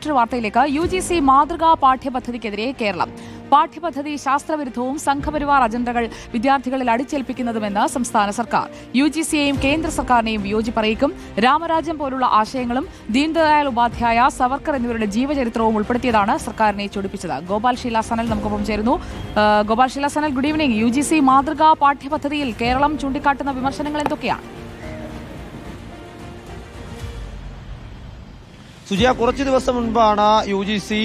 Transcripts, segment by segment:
മറ്റൊരു വാർത്തയിലേക്ക് U G C മാതൃകാ പാഠ്യപദ്ധതിക്കെതിരെ കേരളം. പാഠ്യപദ്ധതി ശാസ്ത്രവിരുദ്ധവും സംഘപരിവാർ അജണ്ടകൾ വിദ്യാർത്ഥികളിൽ അടിച്ചേൽപ്പിക്കുന്നതുമെന്ന് സംസ്ഥാന സർക്കാർ. യു ജി സിയെയും കേന്ദ്ര സർക്കാരിനെയും വിയോജിപ്പറിയിക്കും. രാമരാജ്യം പോലുള്ള ആശയങ്ങളും ദീൻദയാൽ ഉപാധ്യായ സവർക്കർ എന്നിവരുടെ ജീവചരിത്രവും ഉൾപ്പെടുത്തിയതാണ് സർക്കാരിനെ ചൊടിപ്പിച്ചത്. ഗോപാൽ ഷീല സനൽ നമുക്കൊപ്പം ചേരുന്നു. Gopal Sheela Sanal good evening U G C മാതൃകാ പാഠ്യപദ്ധതിയിൽ കേരളം ചൂണ്ടിക്കാട്ടുന്ന വിമർശനങ്ങൾ എന്തൊക്കെയാണ്? സുജിയ കുറച്ച് ദിവസം മുൻപാണ് യു ജി സി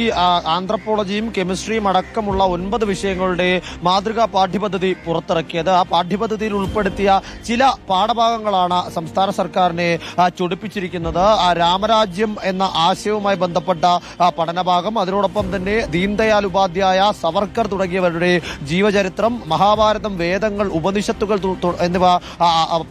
ആന്ത്രപ്പോളജിയും കെമിസ്ട്രിയും അടക്കമുള്ള ഒൻപത് വിഷയങ്ങളുടെ മാതൃകാ പാഠ്യപദ്ധതി പുറത്തിറക്കിയത്. ആ പാഠ്യപദ്ധതിയിൽ ഉൾപ്പെടുത്തിയ ചില പാഠഭാഗങ്ങളാണ് സംസ്ഥാന സർക്കാരിനെ ചൊടിപ്പിച്ചിരിക്കുന്നത്. രാമരാജ്യം എന്ന ആശയവുമായി ബന്ധപ്പെട്ട പഠനഭാഗം. അതിനോടൊപ്പം തന്നെ ദീൻദയാൽ ഉപാധ്യായ സവർക്കർ തുടങ്ങിയവരുടെ ജീവചരിത്രം മഹാഭാരതം വേദങ്ങൾ ഉപനിഷത്തുകൾ എന്നിവ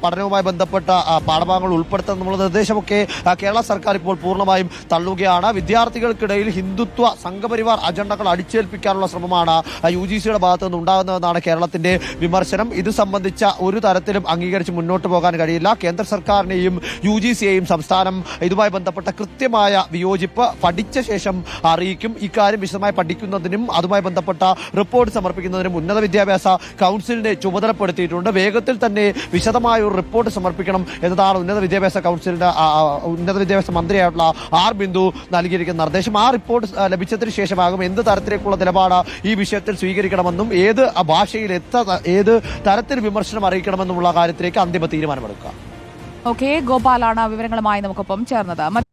പഠനവുമായി ബന്ധപ്പെട്ട പാഠഭാഗങ്ങൾ ഉൾപ്പെടുത്തുന്നുള്ള നിർദ്ദേശമൊക്കെ കേരള സർക്കാർ ഇപ്പോൾ പൂർണമായും തള്ളുകയാണ്. വിദ്യാർത്ഥികൾക്കിടയിൽ ഹിന്ദുത്വ സംഘപരിവാർ അജണ്ടകൾ അടിച്ചേൽപ്പിക്കാനുള്ള ശ്രമമാണ് യു ജി സിയുടെ ഭാഗത്തു നിന്ന് ഉണ്ടാകുന്നതെന്നാണ് കേരളത്തിന്റെ വിമർശനം. ഇത് സംബന്ധിച്ച ഒരു തരത്തിലും അംഗീകരിച്ച് മുന്നോട്ട് പോകാൻ കഴിയില്ല. കേന്ദ്ര സർക്കാരിനെയും യു ജി സിയെയും സംസ്ഥാനം ഇതുമായി ബന്ധപ്പെട്ട കൃത്യമായ വിയോജിപ്പ് പഠിച്ച ശേഷം അറിയിക്കും. ഇക്കാര്യം വിശദമായി പഠിക്കുന്നതിനും അതുമായി ബന്ധപ്പെട്ട റിപ്പോർട്ട് സമർപ്പിക്കുന്നതിനും ഉന്നത വിദ്യാഭ്യാസ കൗൺസിലിനെ ചുമതലപ്പെടുത്തിയിട്ടുണ്ട്. വേഗത്തിൽ തന്നെ വിശദമായ ഒരു റിപ്പോർട്ട് സമർപ്പിക്കണം എന്നതാണ് ഉന്നത വിദ്യാഭ്യാസ കൗൺസിലിന്റെ ഉന്നത വിദ്യാഭ്യാസ മന്ത്രിയായിട്ടുള്ള ആർ ബിന്ദു നൽകിയിരിക്കുന്ന നിർദ്ദേശം. ആ റിപ്പോർട്ട് ലഭിച്ചതിന് ശേഷമാകും എന്ത് തരത്തിലേക്കുള്ള നിലപാട് ഈ വിഷയത്തിൽ സ്വീകരിക്കണമെന്നും ഏത് ഭാഷയിൽ എത്ര ഏത് തരത്തിൽ വിമർശനം അറിയിക്കണമെന്നുമുള്ള കാര്യത്തിലേക്ക് അന്തിമ തീരുമാനമെടുക്കുക ഓക്കെ ഗോപാലാണ് വിവരങ്ങളുമായി നമുക്കൊപ്പം ചേർന്നത്.